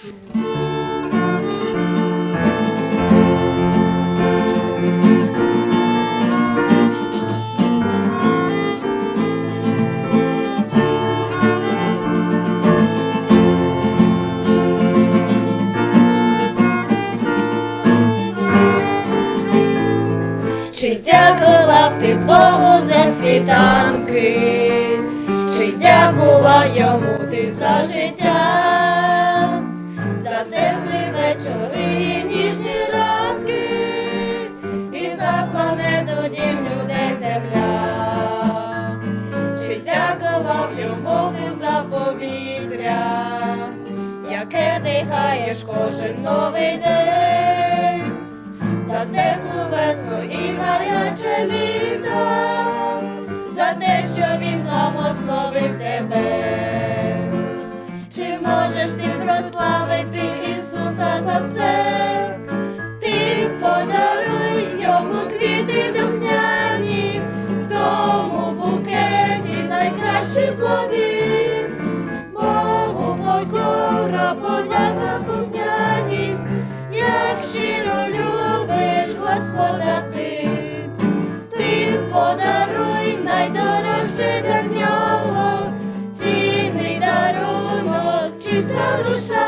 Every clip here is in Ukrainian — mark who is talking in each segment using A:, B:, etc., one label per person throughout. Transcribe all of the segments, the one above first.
A: Чи дякував ти Богу за світанки, чи дякував йому ти за життя? яке дихаєш кожен новий день, за теплу весну і гаряче літо, за те, що він благословив тебе, чи можеш ти прославити? Господа ти, ти подаруй найдорожче для нього, цінний дарунок, чиста душа.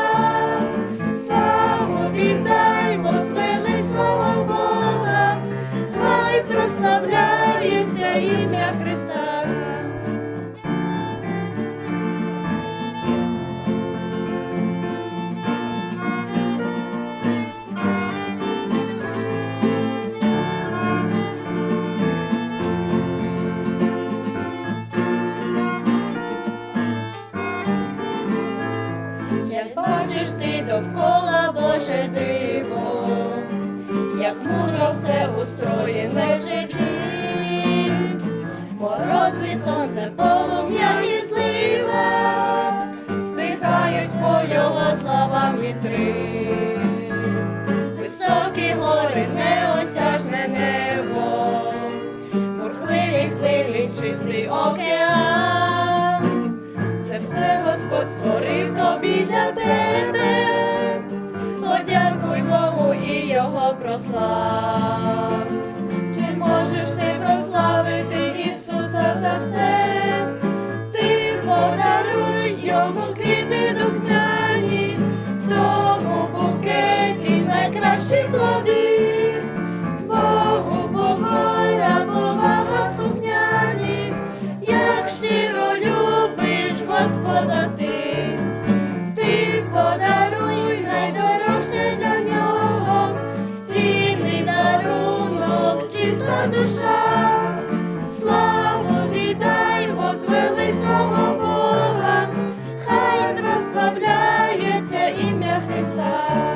A: його прослав, чи можеш ти прославити Ісуса за все, ти подаруй йому квіти духняні, в тому букеті найкращі плоди. desire.